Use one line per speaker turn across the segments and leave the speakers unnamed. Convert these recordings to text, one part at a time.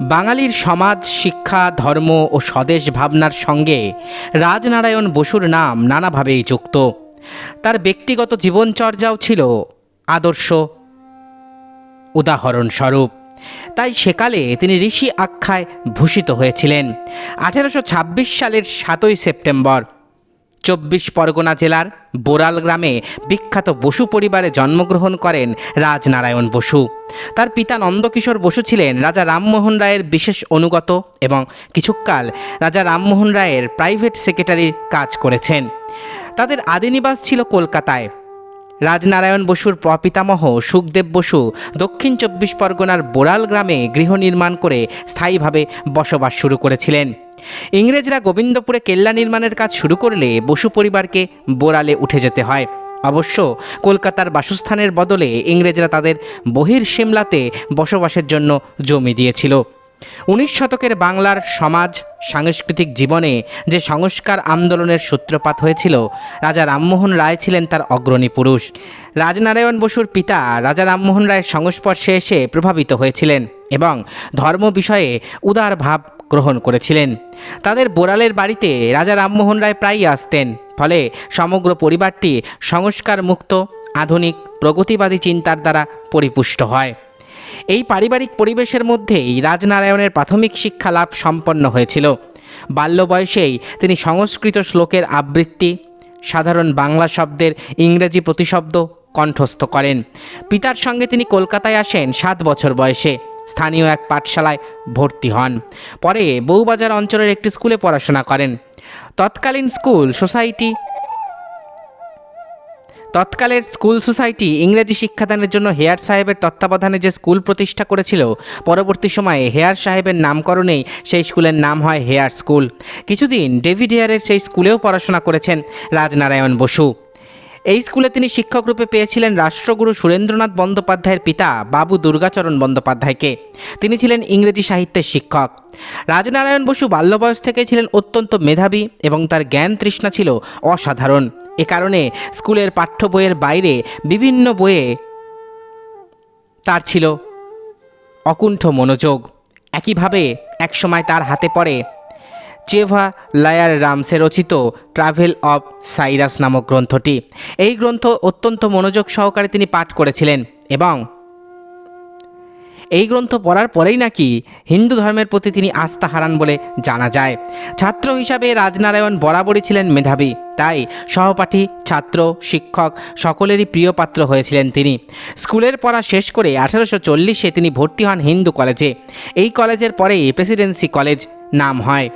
বাঙালির সমাজ, শিক্ষা, ধর্ম ও স্বদেশ ভাবনার সঙ্গে রাজনারায়ণ বসুর নাম নানাভাবেই যুক্ত। তার ব্যক্তিগত জীবনচর্যাও ছিল আদর্শ। উদাহরণস্বরূপ, তাই সেকালে তিনি ঋষি আখ্যায় ভূষিত হয়েছিলেন। আঠেরোশো ছাব্বিশ সালের সাতই সেপ্টেম্বর চব্বিশ পরগনা জেলার বোরাল গ্রামে বিখ্যাত বসু পরিবারে জন্মগ্রহণ করেন রাজনারায়ণ বসু। তার পিতা নন্দকিশোর বসু ছিলেন রাজা রামমোহন রায়ের বিশেষ অনুগত এবং কিছুকাল রাজা রামমোহন রায়ের প্রাইভেট সেক্রেটারির কাজ করেছেন। তাদের আদিনিবাস ছিল কলকাতায়। রাজনারায়ণ বসুর প্রপিতামহ সুখদেব বসু দক্ষিণ চব্বিশ পরগনার বোরাল গ্রামে গৃহ নির্মাণ করে স্থায়ীভাবে বসবাস শুরু করেছিলেন। ইংরেজরা গোবিন্দপুরে কেল্লা নির্মাণের কাজ শুরু করলে বসু পরিবারকে বোরালে উঠে যেতে হয়। অবশ্য কলকাতার বাসস্থানের বদলে ইংরেজরা তাদের বহির সিমলাতে বসবাসের জন্য জমি দিয়েছিল। উনিশ শতকের বাংলার সমাজ, সাংস্কৃতিক জীবনে যে সংস্কার আন্দোলনের সূত্রপাত হয়েছিল, রাজা রামমোহন রায় ছিলেন তার অগ্রণী পুরুষ। রাজনারায়ণ বসুর পিতা রাজা রামমোহন রায়ের সংস্পর্শে এসে প্রভাবিত হয়েছিলেন এবং ধর্ম বিষয়ে উদার ভাব গ্রহণ করেছিলেন। তাদের বোরালের বাড়িতে রাজা রামমোহন রায় প্রায়ই আসতেন, ফলে সমগ্র পরিবারটি সংস্কার মুক্ত আধুনিক, প্রগতিবাদী চিন্তার দ্বারা পরিপুষ্ট হয়। এই পারিবারিক পরিবেশের মধ্যেই রাজনারায়ণের প্রাথমিক শিক্ষা লাভ সম্পন্ন হয়েছিল। বাল্য বয়সেই তিনি সংস্কৃত শ্লোকের আবৃত্তি, সাধারণ বাংলা শব্দের ইংরেজি প্রতিশব্দ কণ্ঠস্থ করেন। পিতার সঙ্গে তিনি কলকাতায় আসেন সাত বছর বয়সে। স্থানীয় এক পাঠশালায় ভর্তি হন। পরে বউবাজার অঞ্চলের একটি স্কুলে পড়াশোনা করেন। তৎকালীন স্কুল সোসাইটি তৎকালের স্কুল সোসাইটি ইংরেজি শিক্ষাদানের জন্য হেয়ার সাহেবের তত্ত্বাবধানে যে স্কুল প্রতিষ্ঠা করেছিল, পরবর্তী সময়ে হেয়ার সাহেবের নামকরণেই সেই স্কুলের নাম হয় হেয়ার স্কুল। কিছুদিন ডেভিড হেয়ারের সেই স্কুলেও পড়াশোনা করেছেন রাজনারায়ণ বসু। এই স্কুলে তিনি শিক্ষক রূপে পেয়েছিলেন রাষ্ট্রগুরু সুরেন্দ্রনাথ বন্দ্যোপাধ্যায়ের পিতা বাবু দুর্গাচরণ বন্দ্যোপাধ্যায়কে। তিনি ছিলেন ইংরেজি সাহিত্যের শিক্ষক। রাজনারায়ণ বসু বাল্য বয়স থেকে ছিলেন অত্যন্ত মেধাবী এবং তার জ্ঞান তৃষ্ণা ছিল অসাধারণ। এ কারণে স্কুলের পাঠ্য বইয়ের বাইরে বিভিন্ন বইয়ে তার ছিল অকুণ্ঠ মনোযোগ। একইভাবে একসময় তার হাতে পড়ে চেভা লায়ার রামসে রচিত ট্রাভেল অফ সাইরাস নামক গ্রন্থটি। এই গ্রন্থ অত্যন্ত মনোযোগ সহকারে তিনি পাঠ করেছিলেন এবং এই গ্রন্থ পড়ার পরেই নাকি হিন্দু ধর্মের প্রতি তিনি আস্থা হারান বলে জানা যায়। ছাত্র হিসাবে রাজনারায়ণ বরাবরই ছিলেন মেধাবী, তাই সহপাঠী, ছাত্র, শিক্ষক সকলেরই প্রিয় পাত্র হয়েছিলেন তিনি। স্কুলের পড়া শেষ করে আঠারোশো চল্লিশে তিনি ভর্তি হন হিন্দু কলেজে। এই কলেজের পরেই প্রেসিডেন্সি কলেজ নাম হয়।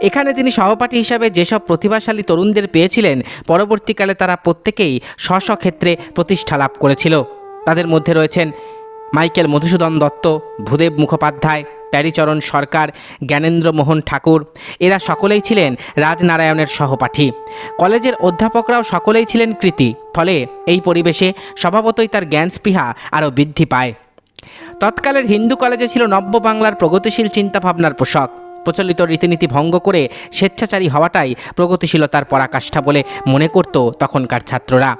এখানে তিনি সহপাঠী হিসাবে যেসব প্রতিভাশালী তরুণদের পেয়েছিলেন, পরবর্তীকালে তারা প্রত্যেকেই স্ব ক্ষেত্রে প্রতিষ্ঠা লাভ করেছিল। তাদের মধ্যে রয়েছেন মাইকেল মধুসূদন দত্ত, ভূদেব মুখোপাধ্যায়, প্যারিচরণ সরকার, জ্ঞানেন্দ্র মোহন ঠাকুর। এরা সকলেই ছিলেন রাজনারায়ণের সহপাঠী। কলেজের অধ্যাপকরাও সকলেই ছিলেন কৃতি, ফলে এই পরিবেশে স্বভাবতই তার জ্ঞান স্পৃহা আরও বৃদ্ধি পায়। তৎকালের হিন্দু কলেজে ছিল নব্য বাংলার প্রগতিশীল চিন্তাভাবনার পোশাক প্রচলিত রীতিনীতি ভঙ্গ করে স্বেচ্ছাচারী হওয়াটাই প্রগতিশীলতার পরাকাষ্ঠা বলে মনে করত তখনকার ছাত্ররা।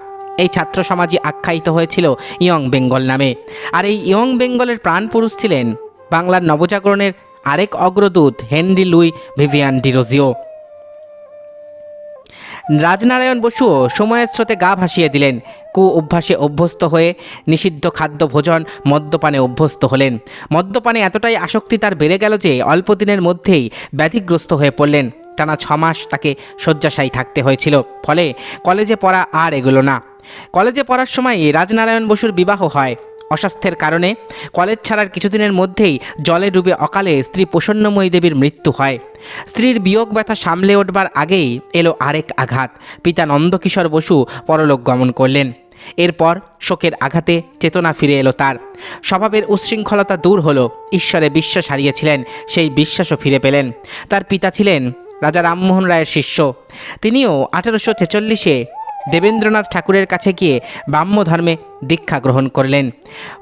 এই ছাত্র সমাজই আখ্যায়িত হয়েছিল ইয়ং বেঙ্গল নামে। আর এই ইয়ং বেঙ্গলের প্রাণপুরুষ ছিলেন বাংলার নবজাগরণের আরেক অগ্রদূত Henry Louis Vivian Derozio. Rajnarayan বসুও সময়ের স্রোতে গা ভাসিয়ে দিলেন। কু অভ্যাসে অভ্যস্ত হয়ে নিষিদ্ধ খাদ্য ভোজন মদ্যপানে অভ্যস্ত হলেন। মদ্যপানে এতটাই আসক্তি তার বেড়ে গেল যে অল্প দিনের মধ্যেই ব্যাধিগ্রস্ত হয়ে পড়লেন। টানা ছ মাস তাকে শয্যাশায়ী থাকতে হয়েছিল। ফলে কলেজে পড়া আর এগোলো না। কলেজে পড়ার সময় রাজনারায়ণ বসুর বিবাহ হয়। অস্বাস্থ্যের কারণে কলেজ ছাড়ার কিছুদিনের মধ্যেই জলে ডুবে অকালে স্ত্রী প্রসন্নময়ী দেবীর মৃত্যু হয়। স্ত্রীর বিয়োগ ব্যথা সামলে উঠবার আগেই এলো আরেক আঘাত। পিতা নন্দকিশোর বসু পরলোক গমন করলেন। এরপর শোকের আঘাতে চেতনা ফিরে এলো তার। স্বভাবের উচ্ছৃঙ্খলতা দূর হলো। ঈশ্বরে বিশ্বাস হারিয়েছিলেন, সেই বিশ্বাসও ফিরে পেলেন। তার পিতা ছিলেন রাজা রামমোহন রায়ের শিষ্য। তিনিও আঠেরোশো ছেচল্লিশে দেবেন্দ্রনাথ ঠাকুরের কাছে গিয়ে ব্রাহ্ম ধর্মে দীক্ষা গ্রহণ করলেন।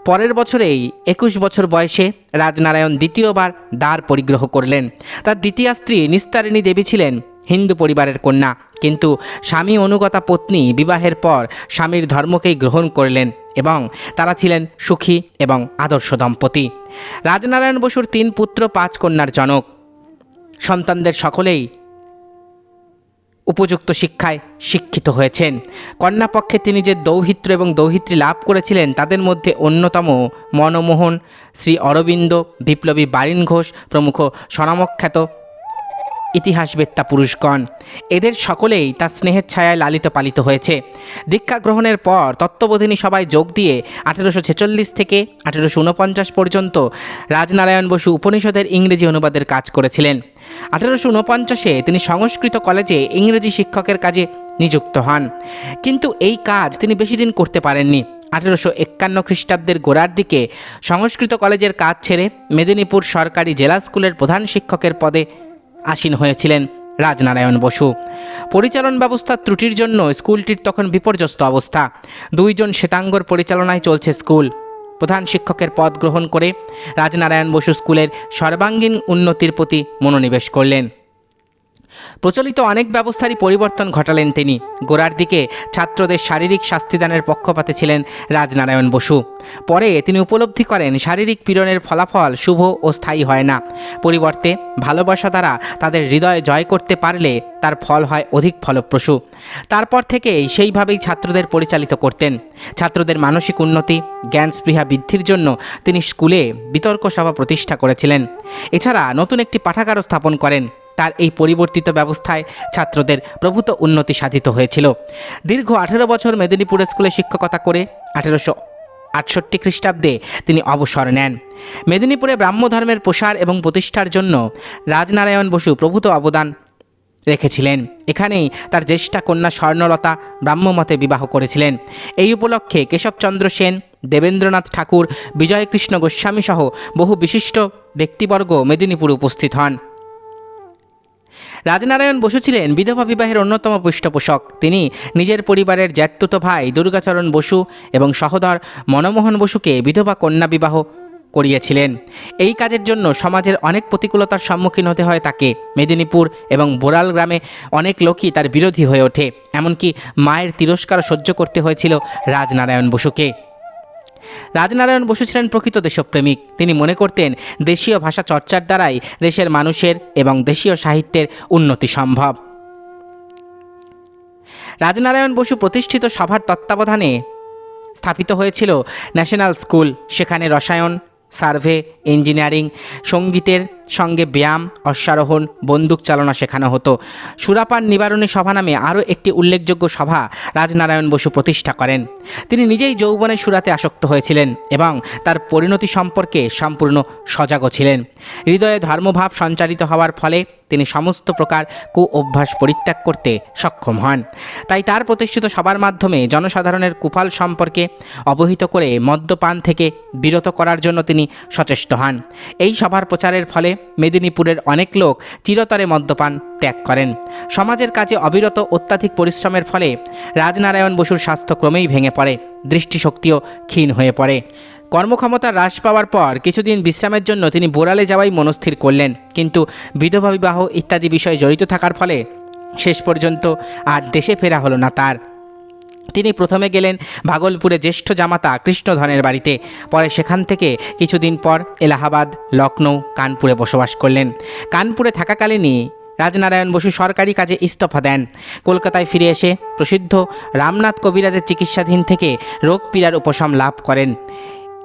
পরের বছরেই একুশ বছর বয়সে রাজনারায়ণ দ্বিতীয়বার দ্বার পরিগ্রহ করলেন। তার দ্বিতীয় স্ত্রী নিস্তারিণী দেবী ছিলেন, হিন্দু পরিবারের কন্যা। কিন্তু স্বামী অনুগতা পত্নী বিবাহের পর স্বামীর ধর্মকেই গ্রহণ করলেন এবং তারা ছিলেন সুখী এবং আদর্শ দম্পতি। রাজনারায়ণ বসুর তিন পুত্র, পাঁচ কন্যার জনক। সন্তানদের সকলেই উপযুক্ত শিক্ষায় শিক্ষিত হয়েছেন। কন্যাপক্ষে তিনি যে দৌহিত্র এবং দৌহিত্রী লাভ করেছিলেন, তাদের মধ্যে অন্যতম মনমোহন শ্রী অরবিন্দ বিপ্লবী বারিন ঘোষ প্রমুখ স্বনামখ্যাত ইতিহাসবেত্তা পুরুষগণ। এদের সকলেই তার স্নেহের ছায়ায় লালিত পালিত হয়েছে। দীক্ষা গ্রহণের পর তত্ত্ববোধিনী সবাই যোগ দিয়ে আঠেরোশো ছেচল্লিশ থেকে আঠেরোশো উনপঞ্চাশ পর্যন্ত রাজনারায়ণ বসু উপনিষদের ইংরেজি অনুবাদের কাজ করেছিলেন। আঠেরোশো উনপঞ্চাশে তিনি সংস্কৃত কলেজে ইংরেজি শিক্ষকের কাজে নিযুক্ত হন। কিন্তু এই কাজ তিনি বেশি দিন করতে পারেননি। আঠেরোশো একান্ন খ্রিস্টাব্দের গোড়ার দিকে সংস্কৃত কলেজের কাজ ছেড়ে মেদিনীপুর সরকারি জেলা স্কুলের প্রধান শিক্ষকের পদে আসীন হয়েছিলেন রাজনারায়ণ বসু। পরিচালন ব্যবস্থার ত্রুটির জন্য স্কুলটির তখন বিপর্যস্ত অবস্থা। দুইজন শ্বেতাঙ্গর পরিচালনায় চলছে স্কুল। প্রধান শিক্ষকের পদ গ্রহণ করে রাজনারায়ণ বসু স্কুলের সর্বাঙ্গীন উন্নতির প্রতি মনোনিবেশ করলেন। প্রচলিত অনেক ব্যবস্থারই পরিবর্তন ঘটালেন তিনি। গোড়ার দিকে ছাত্রদের শারীরিক শাস্তিদানের পক্ষপাতে ছিলেন রাজনারায়ণ বসু। পরে তিনি উপলব্ধি করেন, শারীরিক পীড়নের ফলাফল শুভ ও স্থায়ী হয় না। পরিবর্তে ভালোবাসা দ্বারা তাদের হৃদয় জয় করতে পারলে তার ফল হয় অধিক ফলপ্রসূ। তারপর থেকেই সেইভাবেই ছাত্রদের পরিচালিত করতেন। ছাত্রদের মানসিক উন্নতি জ্ঞান স্পৃহা বৃদ্ধির জন্য তিনি স্কুলে বিতর্ক সভা প্রতিষ্ঠা করেছিলেন। এছাড়া নতুন একটি পাঠাগারও স্থাপন করেন। তার এই পরিবর্তিত ব্যবস্থায় ছাত্রদের প্রভূত উন্নতি সাধিত হয়েছিল। দীর্ঘ আঠেরো বছর মেদিনীপুর স্কুলে শিক্ষকতা করে আঠেরোশো আটষট্টি খ্রিস্টাব্দে তিনি অবসর নেন। মেদিনীপুরে ব্রাহ্ম ধর্মের প্রসার এবং প্রতিষ্ঠার জন্য রাজনারায়ণ বসু প্রভূত অবদান রেখেছিলেন। এখানেই তার জ্যেষ্ঠা কন্যা স্বর্ণলতা ব্রাহ্মমতে বিবাহ করেছিলেন। এই উপলক্ষে কেশবচন্দ্র সেন, দেবেন্দ্রনাথ ঠাকুর, বিজয়কৃষ্ণ গোস্বামী সহ বহু বিশিষ্ট ব্যক্তিবর্গ মেদিনীপুরে উপস্থিত হন। রাজনারায়ণ বসু ছিলেন বিধবা বিবাহের অন্যতম পৃষ্ঠপোষক। তিনি নিজের পরিবারের জ্যাতুত ভাই দুর্গাচরণ বসু এবং সহোদর মনমোহন বসুকে বিধবা কন্যা বিবাহ করিয়েছিলেন। এই কাজের জন্য সমাজের অনেক প্রতিকূলতার সম্মুখীন হতে হয় তাকে। মেদিনীপুর এবং বোরাল গ্রামে অনেক লোকই তার বিরোধী হয়ে ওঠে। এমনকি মায়ের তিরস্কার সহ্য করতে হয়েছিল রাজনারায়ণ বসুকে। রাজনারায়ণ বসু ছিলেন প্রকৃত দেশপ্রেমিক। তিনি মনে করতেন, দেশীয় ভাষা চর্চার দ্বারাই দেশের মানুষের এবং দেশীয় সাহিত্যের উন্নতি সম্ভব। রাজনারায়ণ বসু প্রতিষ্ঠিত সভার তত্ত্বাবধানে স্থাপিত হয়েছিল ন্যাশনাল স্কুল, সেখানে রসায়ন, সার্ভে, ইঞ্জিনিয়ারিং, সঙ্গীতের সঙ্গে ব্যায়াম, অশ্বারোহণ, বন্দুক চালনা শেখানো হতো। সুরাপান নিবারণী সভা নামে আরও একটি উল্লেখযোগ্য সভা রাজনারায়ণ বসু প্রতিষ্ঠা করেন। তিনি নিজেই যৌবনের সুরাতে আসক্ত হয়েছিলেন এবং তার পরিণতি সম্পর্কে সম্পূর্ণ সজাগও ছিলেন। হৃদয়ে ধর্মভাব সঞ্চারিত হওয়ার ফলে তিনি সমস্ত প্রকার কু অভ্যাস পরিত্যাগ করতে সক্ষম হন। তাই তার প্রতিষ্ঠিত সবার মাধ্যমে জনসাধারণের কুফল সম্পর্কে অবহিত করে মদ্যপান থেকে বিরত করার জন্য তিনি সচেষ্ট হন। এই সভার প্রচারের ফলে মেদিনীপুরের অনেক লোক চিরতরে মদ্যপান ত্যাগ করেন। সমাজের কাজে অবিরত অত্যাধিক পরিশ্রমের ফলে রাজনারায়ণ বসুর স্বাস্থ্য ক্রমেই ভেঙে পড়ে, দৃষ্টিশক্তিও ক্ষীণ হয়ে পড়ে। কর্মক্ষমতা হ্রাস পাওয়ার পর কিছুদিন বিশ্রামের জন্য তিনি বোরালে যাওয়াই মনস্থির করলেন। কিন্তু বিধবা বিবাহ ইত্যাদি বিষয়ে জড়িত থাকার ফলে শেষ পর্যন্ত আর দেশে ফেরা হলো না তার। তিনি প্রথমে গেলেন ভাগলপুরে জ্যেষ্ঠ জামাতা কৃষ্ণধনের বাড়িতে। পরে সেখান থেকে কিছুদিন পর এলাহাবাদ লখনৌ কানপুরে বসবাস করলেন। কানপুরে থাকাকালীনই রাজনারায়ণ বসু সরকারি কাজে ইস্তফা দেন। কলকাতায় ফিরে এসে প্রসিদ্ধ রামনাথ কবিরাজের চিকিৎসাধীন থেকে রোগ পীড়ার উপশম লাভ করেন।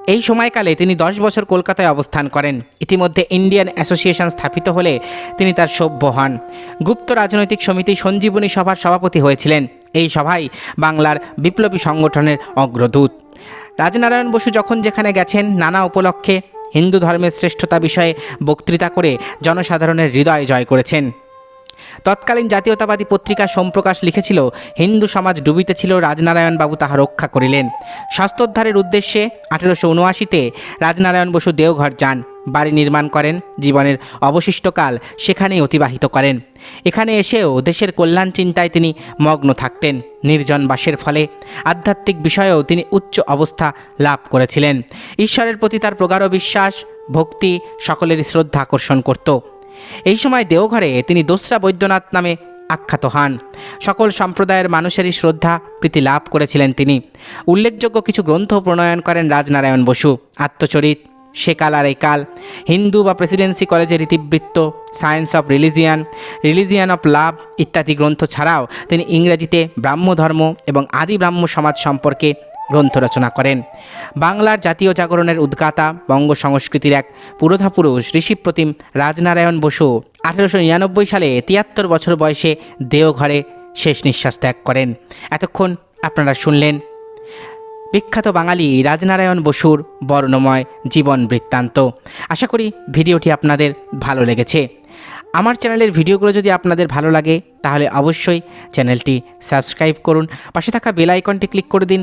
এই সময়কালে তিনি দশ বছর কলকাতায় অবস্থান করেন। ইতিমধ্যে ইন্ডিয়ান অ্যাসোসিয়েশন স্থাপিত হলে তিনি তার সভ্য হন। গুপ্ত রাজনৈতিক সমিতি সঞ্জীবনী সভার সভাপতি হয়েছিলেন। এই সভায় বাংলার বিপ্লবী সংগঠনের অগ্রদূত। রাজনারায়ণ বসু যখন যেখানে গেছেন নানা উপলক্ষে হিন্দু ধর্মের শ্রেষ্ঠতা বিষয়ে বক্তৃতা করে জনসাধারণের হৃদয় জয় করেছেন। তৎকালীন জাতীয়তাবাদী পত্রিকা সোমপ্রকাশ লিখেছিল, হিন্দু সমাজ ডুবিতেছিল, রাজনারায়ণ বাবু তাহা রক্ষা করিলেন। স্বাস্থ্যোদ্ধারের উদ্দেশ্যে আঠেরোশো উনআশিতে রাজনারায়ণ বসু দেওঘর যান, বাড়ি নির্মাণ করেন, জীবনের অবশিষ্টকাল সেখানেই অতিবাহিত করেন। এখানে এসেও দেশের কল্যাণ চিন্তায় তিনি মগ্ন থাকতেন। নির্জন বাসের ফলে আধ্যাত্মিক বিষয়েও তিনি উচ্চ অবস্থা লাভ করেছিলেন। ঈশ্বরের প্রতি তার প্রগাঢ় বিশ্বাস, ভক্তি সকলেরই শ্রদ্ধা আকর্ষণ করত। এই সময় দেওঘরে তিনি দোসরা বৈদ্যনাথ নামে আখ্যাত হন। সকল সম্প্রদায়ের মানুষেরই শ্রদ্ধা, প্রীতি লাভ করেছিলেন তিনি। উল্লেখযোগ্য কিছু গ্রন্থ প্রণয়ন করেন রাজনারায়ণ বসু। আত্মচরিত সেকাল আর একাল হিন্দু বা প্রেসিডেন্সি কলেজের ইতিবৃত্ত science of religion religion of love ইত্যাদি গ্রন্থ ছাড়াও তিনি ইংরেজিতে ব্রাহ্মধর্ম এবং আদি ব্রাহ্ম সমাজ সম্পর্কে গ্রন্থ রচনা করেন। বাংলার জাতীয় জাগরণের উদ্গাতা বঙ্গ সংস্কৃতির এক পুরোধা পুরুষ ঋষিপ্রতিম রাজনারায়ণ বসু আঠেরোশো নিরানব্বই সালে তিয়াত্তর বছর বয়সে দেওঘরে শেষ নিঃশ্বাস ত্যাগ করেন। এতক্ষণ আপনারা শুনলেন বিখ্যাত বাঙালি রাজনারায়ণ বসুর বর্ণময় জীবন বৃত্তান্ত। আশা করি ভিডিওটি আপনাদের ভালো লেগেছে। আমার চ্যানেলের ভিডিওগুলো যদি আপনাদের ভালো লাগে, তাহলে অবশ্যই চ্যানেলটি সাবস্ক্রাইব করুন। পাশে থাকা বেল আইকনটি ক্লিক করে দিন।